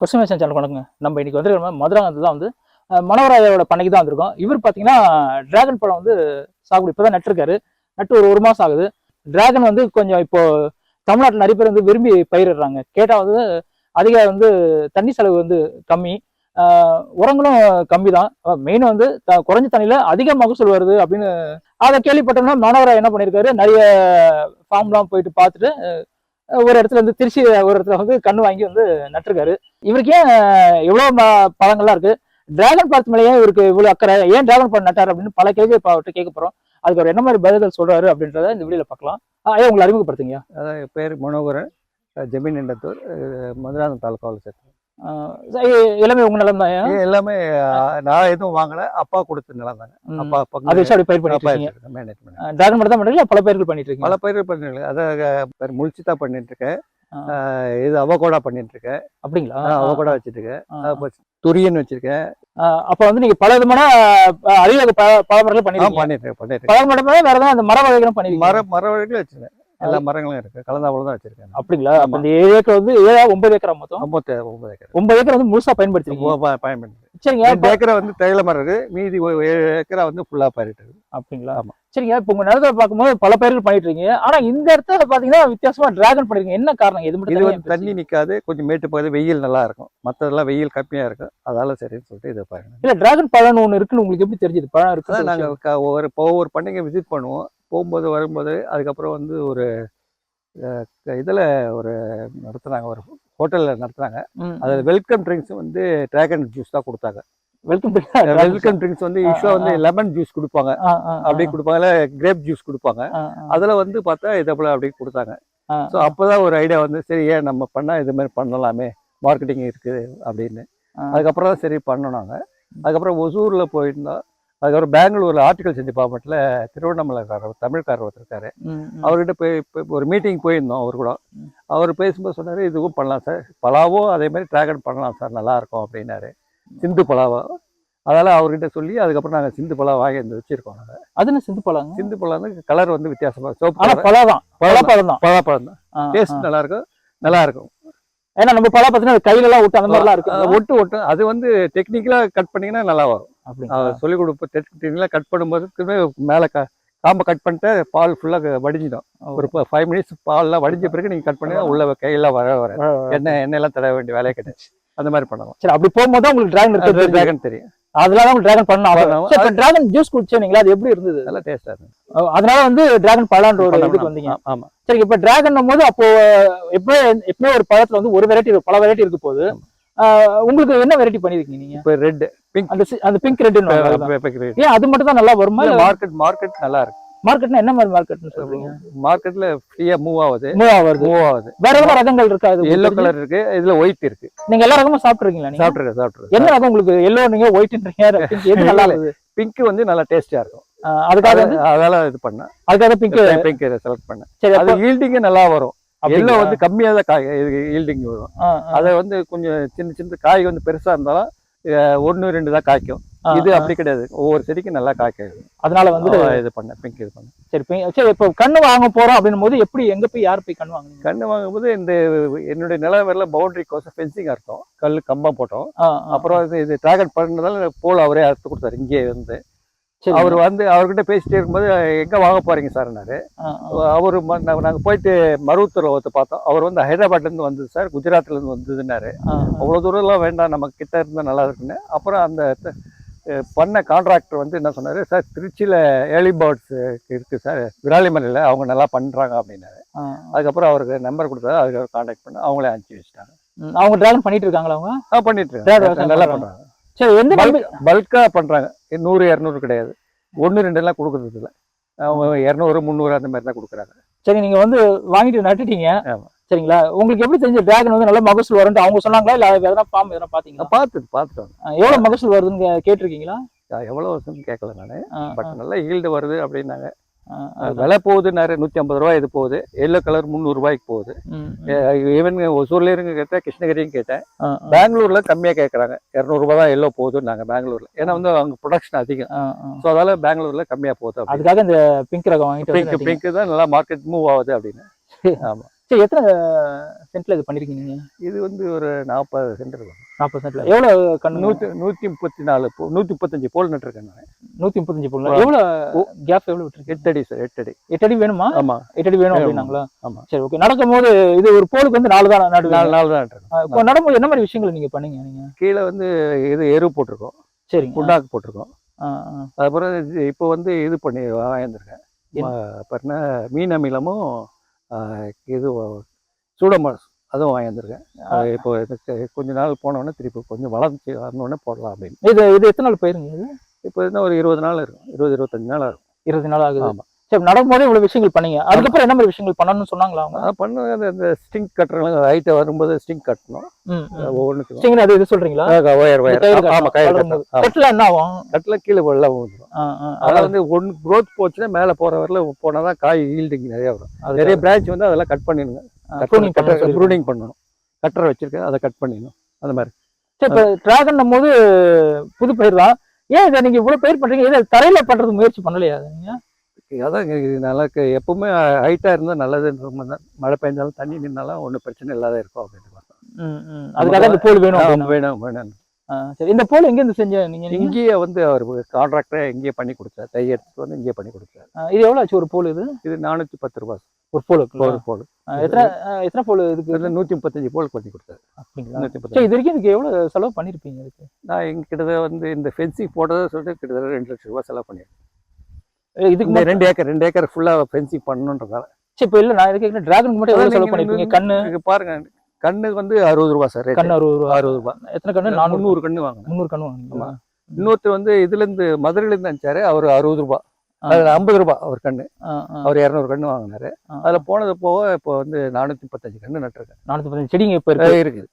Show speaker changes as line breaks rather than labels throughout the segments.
பசுமேசன் channel வணக்கங்க நம்ம இன்னைக்கு வந்து மதுராங்கத்தில் தான் வந்து அஹ், பண்ணைக்கு தான் வந்திருக்கோம். இவர் பார்த்தீங்கன்னா டிராகன் பழம் வந்து சாகுபடி இப்போ தான் நட்டிருக்காரு நட்டு ஒரு ஒரு மாதம் ஆகுது. டிராகன் வந்து கொஞ்சம் இப்போ தமிழ்நாட்டில் நிறைய பேர் வந்து விரும்பி பயிரிடுறாங்க. கேட்டால் வந்து அதிக வந்து தண்ணி செலவு வந்து கம்மி. உரங்களும் கம்மி தான். மெயின் வந்து த- குறைஞ்ச தண்ணியில் அதிக மகசூல் வருது அப்படின்னு அதை கேள்விப்பட்டோம்னா மனோரா என்ன பண்ணியிருக்காரு நிறைய ஃபார்ம்லாம் போயிட்டு பார்த்துட்டு ஒரு இடத்துல வந்து திருச்சி ஒரு இடத்துல வந்து கண்ணு வாங்கி வந்து நட்டிருக்காரு. இவருக்கு ஏன் இவ்வளோ பழங்கள்லாம் இருக்கு? டிராகன் பழத்து மேலே ஏன் இவருக்கு இவ்வளோ அக்கறை. ஏன் டிராகன் பழம் நட்டார் அப்படின்னு பல கேள்வி இப்போ அவர்கிட்ட கேட்க போகிறோம் அதுக்கு அவர் என்ன மாதிரி பதில்கள் சொல்றாரு அப்படின்றத இந்த வீடியோவில் பார்க்கலாம். ஆ, ஐயா உங்களை அறிமுகப்படுத்துங்க
அதான் என் பேர் மனோகரன் ஜெமீன் ஜமீன் எண்டத்தூர் அஹ் மதுராந்தகம் தாலுக்காவில் சேர்த்தேன்
எல்லாமே உங்க நிலம் தான்
எல்லாமே நான் எதுவும் வாங்கல. அப்பா கொடுத்த நிலம் தாங்க. அப்பா
அதை வச்சு அப்படி பயிர் பண்ணிட்டு
மேனேஜ் பண்ணேன்
டிராகன் மட்டும் தான் பண்றீங்க பல பயிர்கள் பண்ணிட்டு இருக்கீங்க?
பல பயிர் பண்ணிருக்கேன் அதான் பேர் முழிச்சித்தா பண்ணிட்டு இருக்கேன். இது அவகோடா பண்ணிட்டு இருக்கேன்.
அப்படிங்களா?
அவகோடா வச்சிட்டு இருக்கேன். அப்ப துரியன் வச்சிருக்கேன்.
அப்ப வந்து நீங்க பல விதமான பழ மரங்கள்
ஆ
பண்ணிருக்கீங்க
பண்ணிட்டு இருக்கேன் பண்ணிட்டு இருக்கேன்.
பழம் மட்டுமே வேற ஏதாவது அந்த மர வகைகளும் பண்ணிருக்கீங்க
மர மர வகைகளும் வச்சிருக்கேன். எல்லா மரங்களும் இருக்கு. கலந்தாப்புல தான் வச்சிருக்கேன்
அப்படிங்களா? அப்ப. இந்த ஏழு ஏக்கர் வந்து ஏழா ஒன்பது ஏக்கரா மொத்தம்?
ஒன்பது ஒன்பது ஏக்கர்.
ஒன்பது ஏக்கர் வந்து முழுசா பயன்படுத்திருக்கீங்க?
பயன்படுத்தி
சரிங்க
ரெண்டு ஏக்கரை வந்து தேயிலை மரம் இருக்கு மீதி ஒரு ஏழு ஏக்கரா வந்து ஃபுல்லா பயிரிட்டு இருக்கு.
அப்படிங்களா?
ஆமா.
சரிங்க இப்போ உங்க நிலத்தை பார்க்கும்போது பல பயிர்கள் பண்ணிட்டு இருக்கீங்க ஆனா இந்த இடத்துல பாத்தீங்கன்னா வித்தியாசமா டிராகன் பண்ணிருக்கீங்க. என்ன காரணம்? இது மட்டும்
இது வந்து தண்ணி நிக்காது கொஞ்சம் மேட்டு பகுதி வெயில் நல்லா இருக்கும். மற்றதெல்லாம் வெயில் கம்மியா இருக்கும். அதால சரின்னு சொல்லிட்டு இதை பாருங்க.
இல்ல டிராகன் பழம்னு ஒண்ணு இருக்குன்னு உங்களுக்கு எப்படி தெரிஞ்சது? பழம் இருக்கு
நாங்க இப்போ ஒவ்வொரு பண்டிகை விசிட் பண்ணுவோம். போகும்போது வரும்போது அதுக்கப்புறம் வந்து ஒரு இதுல ஒரு நடத்துனாங்க ஒரு ஹோட்டல்ல நடத்துனாங்க. அதுல வெல்கம் ட்ரிங்க்ஸ் வந்து டிராகன் ஜூஸ் தான் கொடுத்தாங்க.
வெல்கம்
வெல்கம் ட்ரிங்க்ஸ் வந்து
ஆ,
யூஸ்வலா
ஆ,
வந்து லெமன் ஜூஸ் கொடுப்பாங்க. அப்படியே கொடுப்பாங்க. கிரேப் ஜூஸ் கொடுப்பாங்க. அதுல வந்து பார்த்தா இதை போல அப்படியே கொடுத்தாங்க. ஸோ அப்பதான் ஒரு ஐடியா வந்து சரி ஏன் நம்ம பண்ணா இது மாதிரி பண்ணலாமே? மார்க்கெட்டிங் இருக்குது அப்படின்னு. அதுக்கப்புறம் தான் சரி பண்ணோம் நாங்க. அதுக்கப்புறம் ஒசூர்ல போயிருந்தோம். அதுக்கப்புறம் பெங்களூர்ல ஆர்டிகல்ஸ் டிபார்ட்மெண்ட்ல திருவண்ணாமலைக்காரர் தமிழ்காரர் ஒருத்தர் இருக்காரு. அவர்கிட்ட போய் ஒரு மீட்டிங் போயிருந்தோம் அவர் கூட. அவர் பேசும்போது சொன்னாரு இதுவும் பண்ணலாம் சார். பலாவும் அதே மாதிரி டிராகன் பண்ணலாம் சார். நல்லா இருக்கும். அப்படின்னாரு. சிந்து பலாவா. அதனால அவர்கிட்ட சொல்லி அதுக்கப்புறம் நாங்க சிந்து பலா வாங்கி வந்து வச்சிருக்கோம் நாங்க.
அது என்ன சிந்து பழம்
சிந்து பழம் வந்து கலர் வந்து வித்தியாசமா சோப்பு
ஆனா பழம் தான். பழப்பழம் தான்.
பழப்பழம் தான். டேஸ்ட்
ஆ.
நல்லா இருக்கும் நல்லா இருக்கும்
ஏன்னா நம்ம பழம் பார்த்தீங்கன்னா கையில எல்லாம் விட்டு அந்த மாதிரிலாம்
அது
இருக்கு
ஒட்டு ஒட்டு. அது வந்து டெக்னிக்கலா கட் பண்ணீங்கன்னா நல்லா வரும். சொல்லிக் கொடுப்ப டெக்னிக்கலா கட் பண்ணும்போது மேல க காம்பை கட் பண்ணிட்டு பால் ஃபுல்லா வடிஞ்சிடும். ஒரு ஃபைவ் மினிட்ஸ் பால்லாம் வடிஞ்ச பிறகு நீங்க கட் பண்ணீங்கன்னா உள்ள கையெல்லாம் வர வர. எண்ணெய் எண்ணெய் எல்லாம் தடவ வேண்டிய வேலையே கிடையாது. அந்த மாதிரி பண்ணலாம்.
சரி அப்படி போகும்போது உங்களுக்கு டிராகன்
டிராகன் தெரியும்.
அதனால தான் உங்களுக்கு டிராகன் பண்ண
பண்ணலாம்.
டிராகன் ஜூஸ் குடிச்சீங்களா அது எப்படி இருந்தது?
நல்லா டேஸ்டா
அஹ் அதனால வந்து டிராகன் பழம்ன்ற ஒரு இதுக்கு வந்தீங்க.
ஆமா.
சரி இப்ப டிராகன் போது அப்போ எப்பவே எப்பவே ஒரு பழத்துல வந்து ஒரு வெரைட்டி பல வெரைட்டி இருக்கு போது ஆஹ் உங்களுக்கு என்ன வெரைட்டி பண்ணிருக்கீங்க நீங்க?
இப்போ ரெட் பிங்க்
அந்த அந்த பிங்க் ரெட் ஏன் அது மட்டும் தான் நல்லா வருமா?
மார்க்கெட் மார்க்கெட் நல்லா இருக்கு.
மார்க்கெட்னா என்ன மாதிரி மார்க்கெட்னு சொல்றீங்க?
மார்க்கெட்ல ஃப்ரீயா மூவ் ஆகுது.
மூவ் வருது
மூவ் ஆகுது.
வேற எதாவது ரகங்கள் இருக்கா இது
எல்லோ கலர் இருக்கு இதுல ஒயிட் இருக்கு?
நீங்க எல்லா ரகமும் சாப்பிட்டுருக்கீங்களா நீங்க?
சாப்பிட்டுருக்கேன் சாப்பிட்டுருக்கேன்.
என்ன ரகம் உங்களுக்கு? எல்லோ நீங்க ஒயிட்ன்றீங்க எது நல்லா இருக்குது?
பிங்க் வந்து நல்லா டேஸ்டியா இருக்கும்.
அதுக்காக
அதனால இது பண்ணேன்.
அதுக்காக பிங்க்
பிங்க் செலக்ட் பண்ணேன்.
சரி
அது
அப்போ
ஈல்டிங் நல்லா வரும்? எல்லோ வந்து கம்மியா தான் காய் ஈல்டிங் வரும். அதை வந்து கொஞ்சம் சின்ன சின்ன காய் வந்து பெருசா இருந்தாலும் ஒண்ணு ரெண்டு தான் காய்க்கும். இது. அப்படி கிடையாது. ஒவ்வொரு செடிக்கும் நல்லா காய்க்கும்.
அதனால வந்து
இது பண்ண பிங்க் இது பண்ண.
சரி சரி இப்போ கண்ணு வாங்க போறோம் அப்படின்னும் போது எப்படி எங்க போய் யார் போய் கண்ணு வாங்குனீங்க?
கண்ணு வாங்கும்போது இந்த என்னுடைய நிலவரில் பவுண்டரி கோசம் ஃபென்சிங் அர்த்தம் கல் கம்பம் போட்டோம். அப்புறம் இது டார்கெட் பண்ணதால போல் அவரே அறுத்து கொடுத்தாரு. இங்கே வந்து. அவர் வந்து அவர்கிட்ட பேசிட்டே இருக்கும்போது எங்க வாங்க போறீங்க சார்னாரு. அவர் நாங்கள் போயிட்டு மருவத்தூர் ஒருத்தர் பார்த்தோம் அவர் வந்து ஹைதராபாத்ல இருந்து வந்தது சார் குஜராத்ல இருந்து வந்ததுன்னாரு. அவ்வளோ தூரம்லாம் வேண்டாம் நம்ம கிட்ட இருந்தால் நல்லா இருக்குன்னு அப்புறம் அந்த பண்ண கான்ட்ராக்டர் வந்து என்ன சொன்னாரு சார் திருச்சியில் ஏர்லி பேர்ட்ஸ் இருக்குது சார் விராலிமலையில் அவங்க நல்லா பண்ணுறாங்க அப்படின்னாரு. அதுக்கப்புறம் அவருக்கு நம்பர் கொடுத்தாரு அதுக்கு கான்டாக்ட் பண்ணி அவங்களே அனுப்பிச்சி வச்சுட்டாங்க
அவங்க டிராகன் பண்ணிட்டு இருக்காங்களா அவங்க
பண்ணிட்டு இருக்காங்க. நல்லா. பண்ணுறாங்க
சரி எந்த
பல்காக பண்ணுறாங்க நூறு இரநூறு கிடையாது. ஒன்று ரெண்டெல்லாம் கொடுக்குறது இல்லை. அவங்க இரநூறு முந்நூறு அந்த மாதிரி தான் கொடுக்குறாங்க.
சரி நீங்க வந்து வாங்கிட்டு நட்டுட்டீங்க. சரிங்களா? உங்களுக்கு எப்படி தெரிஞ்ச டிராகன் வந்து நல்ல மகசூல் வரும்னு அவங்க சொன்னாங்களா? இல்ல எதனா ஃபார்ம் எதனா பாத்தீங்களா?
நான் பார்த்துட்டு பார்த்துட்டு வந்தேன்
ஆ, எவ்வளவு மகசூல் வருதுன்னு கேட்டிருக்கீங்களா?
எவ்வளோ வருஷம் கேட்கல நான். பட் நல்லா ஈல்டு வருது அப்படின்னாங்க. விலை போகுதுன்னாரு நூற்றி ஐம்பது ரூபாய் இது போகுது. எல்லோ கலர் முந்நூறுபாய்க்கு போகுது. ஈவன் ஒசூர்ல இருங்க கேட்டேன் கிருஷ்ணகிரியும் கேட்டேன். பெங்களூர்ல கம்மியா கேட்கறாங்க இரநூறுபா தான் எல்லோ போகுதுன்னு நாங்க பெங்களூர்ல. ஏன்னா வந்து அங்க ப்ரொடக்ஷன் அதிகம். ஸோ அதால பெங்களூர்ல கம்மியா போகுது
அதுக்காக இந்த பிங்க் ரகம்
பிங்க். பிங்க் தான் நல்லா மார்க்கெட் மூவ் ஆகுது அப்படின்னு. ஆமா.
சரி எத்தனை சென்ட்ல இது பண்ணிருக்கீங்க? நீங்க
இது வந்து ஒரு நாற்பது சென்ட் இருக்கும்.
நாற்பது சென்ட்ல. எவ்வளவு கண்ணு?
நூற்றி நூற்றி முப்பத்தி நாலு போ- நூற்றி முப்பத்தஞ்சு போல் நட்டுருக்கேன் நான்.
நூத்தி முப்பத்தஞ்சு போடலாம்
ஆ.
எவ்வளவு கேப் எவ்வளவு விட்டுருக்கு
எட்டு அடி சார் எட்டு அடி.
எட்டு அடி வேணுமா?
ஆமாம்
எட்டு அடி வேணும். அப்படின்னாங்களா?
ஆமா.
சரி ஓகே நடக்கும் போது இது ஒரு போலுக்கு வந்து நாலு தான்
நாலு நாள் தான் நட்டுருக்கோம்.
நடும்போது என்ன மாதிரி விஷயங்கள் நீங்க பண்ணீங்க நீங்க?
கீழே வந்து இது எரு போட்டிருக்கோம்.
சரிங்க.
புண்ணாக்கு போட்டிருக்கோம். அதுக்கப்புறம் இப்போ வந்து இது பண்ணி வாங்கியிருக்கேன்
என்ன?
அப்புறம் மீன் அமிலமும் இது சூடமாஸ் அதுவும் வாங்கியிருக்கேன் இப்போ இதுக்கு கொஞ்ச நாள் போனோடனே திருப்பி கொஞ்சம் வளர்ச்சி வரணுன்னே போடலாம் அப்படின்னு.
இது இது எத்தனை நாள் போயிருங்க இது?
இப்போ இன்னும் ஒரு இருபது நாள் இருக்கும். இருபது இருபத்தஞ்சு நாள் இருக்கும்
இருபது நாள் ஆகுது.
ஆமா.
சரி நடக்கும்போதே இவ்வளவு விஷயங்கள் பண்ணீங்க. அதுக்கப்புறம் என்ன மாதிரி விஷயங்கள் பண்ணணும்னு சொன்னாங்களா அவங்க?
பண்ணுவேன் அந்த ஸ்டிங் கட்டுறவங்க ஹைட்டை வரும்போது ஸ்டிங் கட்டணும். ஒவ்வொன்றுக்கும்
சரிங்க அது இது சொல்றீங்களா?
Wire wire. ஆமாம் கயிறு
கட்டல என்ன ஆகும்?
கட்டில் கீழே வெள்ளம் விழுந்துடும். அதெல்லாம் வந்து ஒன்று க்ரோத் போச்சுன்னா மேலே போகிற வரல போனால் தான் காய் ஈல்டிங் நிறைய வரும்.
அது
நிறைய பிரான்ச் வந்து அதெல்லாம் கட் பண்ணிடுங்க.
பண்ண.
ப்ரூனிங் பண்ணணும். கட்டரை வச்சிருக்கேன் அதை கட் பண்ணிடணும். அந்த மாதிரி.
சரி இப்ப டிராகன் போது புது பயிர் தான். ஏன் இதை நீங்க இவ்வளவு பயிர் பண்றீங்க? இதை தரையில பண்றது முயற்சி பண்ணலையா அதை நீங்க?
அதான் நல்லா. எப்பவுமே ஹைட்டாக இருந்தால் நல்லதுன்ற மழை பெஞ்சாலும் தண்ணி நின்னாலும் ஒன்றும் பிரச்சனை இல்லாத இருக்கும் அப்படின்னு பார்த்தோம்.
அதுக்காக இந்த போல் வேணும்.
வேணும் வேணும்.
சரி. இந்த போல் எங்க இருந்து செஞ்ச நீங்க நீங்க?
இங்கேயே வந்து அவர் கான்ட்ராக்டரை இங்கேயே பண்ணி கொடுத்தார். தை எடுத்துட்டு வந்து இங்கேயே பண்ணி கொடுத்தார்.
இது எவ்வளவு ஆச்சு ஒரு போல் இது?
இது நானூற்றி பத்து ரூபா
ஒரு போலுக்கு
ஒரு போல்.
எத்தனை எத்தனை போல் இதுக்கு?
இது நூற்றி முப்பத்தஞ்சு போல் பண்ணி கொடுத்தாரு.
அப்படிங்களா? சரி இது வரைக்கும் இதுக்கு எவ்வளவு செலவு பண்ணிருப்பீங்க இதுக்கு?
நான் எங்க வந்து இந்த ஃபென்சிங் போட்டதை சொல்லிட்டு கிட்டத்தட்ட ரெண்டு லட்சம் ரூபாய் செலவு பண்ணியிருக்கேன்
இதுக்கு
ரெண்டு ஏக்கர் ரெண்டு ஏக்கர் ஃபுல்லாக ஃபென்சிங் பண்ணணுன்றதால.
சரி இப்ப இல்ல நான் இதுக்கு டிராகனுக்கு மட்டும் எவ்வளவு செலவு பண்ணிருப்பீங்க கண்ணு?
பாருங்க கண்ணு வந்து அறுபது ரூபா சார்
கண்ணு அறுபது ரூபா.
அறுபது ரூபா.
எத்தனை கண்ணு? நானூறு.
முந்நூறு கண்ணு வாங்கினேன்.
முந்நூறு கண்ணு வாங்குனீங்களா?
இன்னொருத்தர் வந்து இதுல இருந்து மதுரையில இருந்து அனுப்பிச்சாரு அவர் அறுபது ரூபாய்
ஆ.
அதுல ஐம்பது ரூபாய் அவர் கண்ணு. அவர் இரநூறு கண்ணு வாங்கினாரு. அதுல போனது போக இப்போ வந்து நானூத்தி முப்பத்தஞ்சு கண்ணு நட்டுருக்கேன்.
நானூத்தி பதினஞ்சு செடிங்க இப்ப
இருக்குது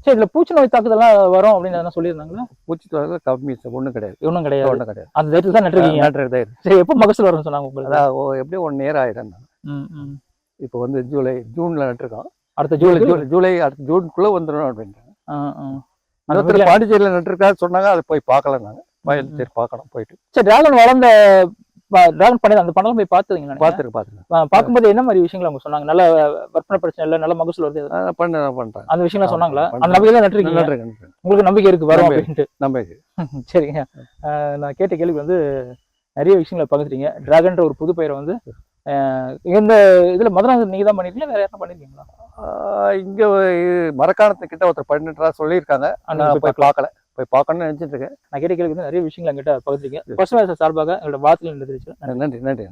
சரி இதுல பூச்சி நோய் தாக்குதெல்லாம் வரும் அப்படின்னு எதனா சொல்லியிருந்தாங்களா?
பூச்சி தொகை கம்மி சார் ஒண்ணும் கிடையாது.
ஒன்றும் கிடையாது.
ஒண்ணும் கிடையாது.
அந்த தைரியத்துல தான் நட்டுருக்கீங்க?
இருக்கு.
சரி எப்போ மகசூல் வரும்னு சொன்னாங்க உங்களுக்கு?
ஓ, எப்படியும் ஒன் இயர் ஆயிடும். இப்போ வந்து ஜூலை ஜூன்ல நட்டுருக்கோம்.
அடுத்த
ஜூலை.
ஜூலை
ஜூலை அடுத்த ஜூனுக்குள்ள வந்துடும் அப்படின்றாங்க.
வீட்ல-
பாண்டிச்சேரியில நட்டுருக்காரு சொன்னாங்க அதை போய் பார்க்கல நாங்க. வயல் சரி பார்க்கணும் போயிட்டு.
சரி டிராகன் வளர்ந்த டிராகன் பண்ணி அந்த பணம் போய் பார்த்துங்க
பார்த்துருக்கு பார்த்துருக்கு
பார்க்கும்போது என்ன மாதிரி விஷயங்கள் அவங்க சொன்னாங்க? நல்ல விற்பனை பிரச்சனை இல்லை நல்ல மகசூல் வருது.
பண்ண பண்றாங்க
அந்த விஷயம்லாம் சொன்னாங்களா? அந்த நம்பிக்கை நட்டுருக்கீங்க. உங்களுக்கு நம்பிக்கை இருக்கு வரும்
நம்பிக்கை.
அப்படின்ட்டு.
இது
சரிங்க. நான் கேட்ட கேள்வி வந்து நிறைய விஷயங்களை பகிர்ந்துட்டீங்க. டிராகன்ற ஒரு புது பெயரை வந்து இந்த இதுல மதுராந்தகன் நீங்க தான் பண்ணிருக்கீங்களா? வேற யாரும் பண்ணிருக்கீங்களா?
இங்க இது மரக்காணத்து கிட்ட ஒருத்தர் பண்ணிட்டா சொல்லியிருக்காங்க.
போய்
போய் பார்க்கல. போய் பார்க்கணும்னு நினைச்சிட்டு இருக்கேன்
நான் கேட்ட கேள்வி நிறைய விஷயங்கள் எங்கிட்ட பகிர்ந்துருக்கீங்க பசுமை சார்பாக எங்களோட தெரிவிச்சு
நன்றி நன்றி.